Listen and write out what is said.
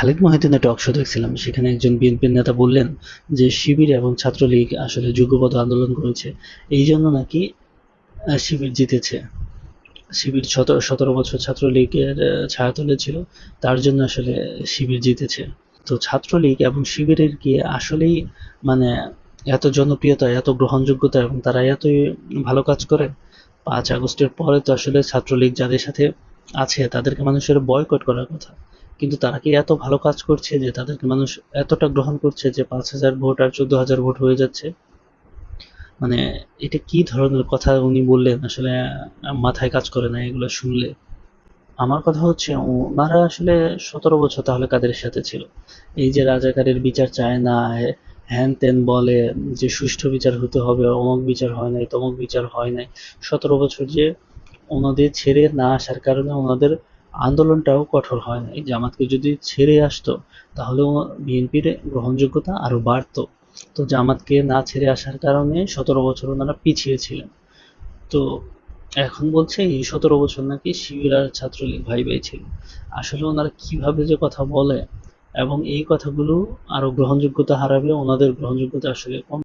Khalid মহিউদ্দিনের talk show দেখছিলাম, সেখানে একজন বিএনপির নেতা বললেন যে শিবির এবং ছাত্রলীগ আসলে যুগপথ আন্দোলন করেছে, এই জন্য নাকি শিবির জিতেছে। শিবির সতেরো বছর ছাত্রলীগের ছায়াতলে ছিল, তার জন্য আসলে শিবির জিতেছে। তো ছাত্রলীগ এবং শিবিরের কি আসলেই মানে এত জনপ্রিয়তা, এত গ্রহণযোগ্যতা এবং তারা এতই ভালো কাজ করে? পাঁচ আগস্টের পরে তো আসলে ছাত্রলীগ যাদের সাথে আছে, তাদেরকে মানুষের বয়কট করার কথা। কিন্তু তারা কি এত ভালো কাজ করছে যে তাদেরকে মানুষ এতটা গ্রহণ করছে যে পাঁচ হাজার ভোট আর চোদ্দ হাজার ভোট হয়ে যাচ্ছে? মানে এটা কি ধরনের কথা উনি বললেন? আসলে মাথায় কাজ করে না এগুলো শুনলে। আমার কথা হচ্ছে, ওনারা আসলে সতেরো বছর তাহলে কাদের সাথে ছিল? এই যে রাজাকারের বিচার চায় না হ্যান ত্যান বলে যে সুষ্ঠু বিচার হতে হবে, অমুক বিচার হয় নাই, তমুক বিচার হয় নাই। সতেরো বছর যে ওনাদের ছেড়ে না আসার কারণে ওনাদের আন্দোলনটাও কঠোর হয় নাই। জামাতকে যদি ছেড়ে আসতো তাহলে বিএনপির গ্রহণযোগ্যতা আরও বাড়তো। তো জামাতকে না ছেড়ে আসার কারণে সতেরো বছর ওনারা পিছিয়ে ছিলেন। তো এখন বলছে এই সতেরো বছর নাকি শিবির আর ছাত্রলীগ ভাই ভাই ছিল। আসলে ওনারা কীভাবে যে কথা বলে এবং এই কথাগুলো আরও গ্রহণযোগ্যতা হারাবে, ওনাদের গ্রহণযোগ্যতা আসলে কম